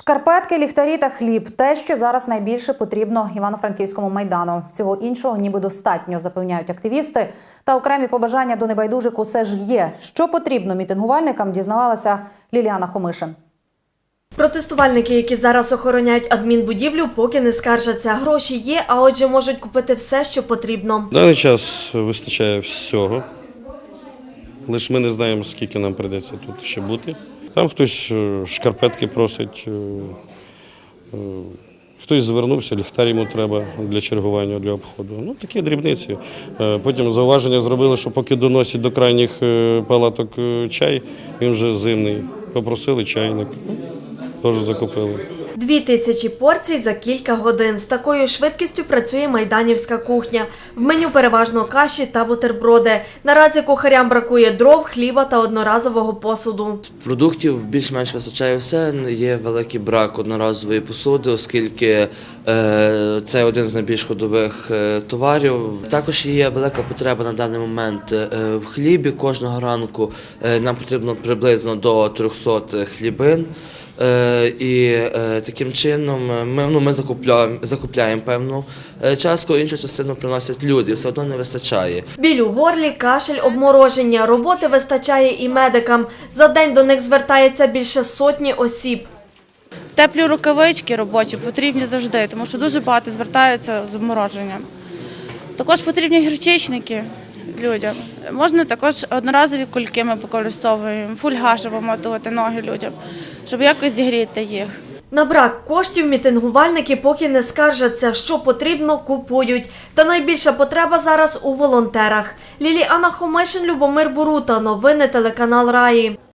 Шкарпетки, ліхтарі та хліб те, що зараз найбільше потрібно Івано-Франківському майдану. Всього іншого ніби достатньо, запевняють активісти. Та окремі побажання до небайдужих усе ж є. Що потрібно мітингувальникам, дізнавалася Ліліана Хомишин. Протестувальники, які зараз охороняють адмінбудівлю, поки не скаржаться. Гроші є, а отже можуть купити все, що потрібно. В даний час вистачає всього. Лише ми не знаємо, скільки нам прийдеться тут ще бути. Там хтось е, шкарпетки просить, е, е, хтось звернувся, ліхтар йому треба для чергування, для обходу. Ну, такі дрібниці. Потім зауваження зробили, що поки доносять до крайніх палаток чай, він вже зимний. Попросили чайник, ну, теж закупили. Дві тисячі порцій за кілька годин. З такою швидкістю працює майданівська кухня. В меню переважно каші та бутерброди. Наразі кухарям бракує дров, хліба та одноразового посуду. Продуктів більш-менш вистачає все. Є великий брак одноразової посуди, оскільки е, це один з найбільш ходових е, товарів. Також є велика потреба на даний момент е, в хлібі. Кожного ранку нам потрібно приблизно до 300 хлібин. Е, І е, таким чином е, ми, ну, ми закупляємо, закупляємо певну частку, іншу частину приносять люди, все одно не вистачає. Біль у горлі, кашель, обмороження. Роботи вистачає і медикам. За день до них звертається більше сотні осіб. Теплі рукавички робочі потрібні завжди, тому що дуже багато звертаються з обмороженням. Також потрібні гірчичники людям. Можна також одноразові кульки ми використовуємо, фольга, щоб омотувати ноги людям, щоб якось зігріти їх. На брак коштів мітингувальники поки не скаржаться, що потрібно, купують. Та найбільша потреба зараз у волонтерах. Ліліана Хомишин, Любомир Бурута. Новини телеканал Раї.